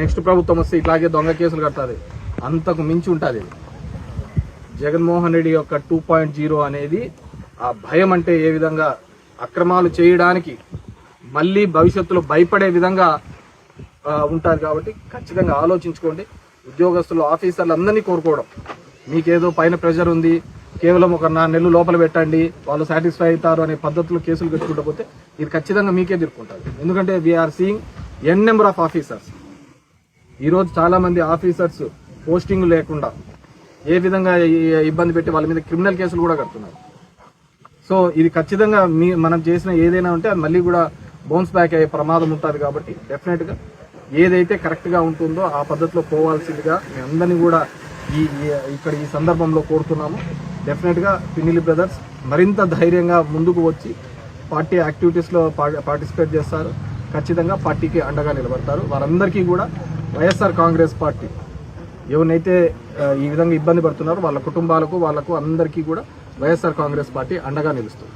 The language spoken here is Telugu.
నెక్స్ట్ ప్రభుత్వం వస్తే ఇట్లాగే దొంగ కేసులు కడుతుంది అంతకు మించి ఉంటుంది. జగన్మోహన్ రెడ్డి యొక్క టూ పాయింట్ జీరో అనేది ఆ భయం అంటే ఏ విధంగా అక్రమాలు చేయడానికి మళ్ళీ భవిష్యత్తులో భయపడే విధంగా ఉంటుంది కాబట్టి ఖచ్చితంగా ఆలోచించుకోండి. ఉద్యోగస్తులు ఆఫీసర్లు అందరినీ కోరుకోవడం. మీకేదో పైన ప్రెషర్ ఉంది కేవలం ఒక నా నెలలు లోపల పెట్టండి వాళ్ళు సాటిస్ఫై అవుతారు అనే పద్ధతిలో కేసులు పెట్టుకుంటూ పోతే ఇది ఖచ్చితంగా మీకే తిరుక్కుంటుంది ఎందుకంటే we are seeing n number of officers ఈరోజు చాలామంది చాలా మంది ఆఫీసర్స్ పోస్టింగ్ లేకుండా ఏ విధంగా ఇబ్బంది పెట్టి వాళ్ళ మీద క్రిమినల్ కేసులు కూడా కడుతున్నారు. సో ఇది ఖచ్చితంగా మీ మనం చేసిన ఏదైనా ఉంటే అది మళ్ళీ కూడా బౌన్స్ బ్యాక్ అయ్యే ప్రమాదం ఉంటుంది కాబట్టి డెఫినెట్గా ఏదైతే కరెక్ట్గా ఉంటుందో ఆ పద్ధతిలో పోవాల్సిందిగా మీ అందరినీ కూడా ఈ ఇక్కడ ఈ సందర్భంలో కోరుతున్నాము. డెఫినెట్గా పిన్నిలి బ్రదర్స్ మరింత ధైర్యంగా ముందుకు వచ్చి పార్టీ యాక్టివిటీస్లో పా- పార్టిసిపేట్ చేస్తారు. ఖచ్చితంగా పార్టీకి అండగా నిలబడతారు. వారందరికీ కూడా వైఎస్ఆర్ కాంగ్రెస్ పార్టీ ఎవరినైతే ఈ విధంగా ఇబ్బంది పడుతున్నారో వాళ్ళ కుటుంబాలకు వాళ్ళకు అందరికీ కూడా వైఎస్ఆర్ కాంగ్రెస్ పార్టీ అండగా నిలుస్తుంది.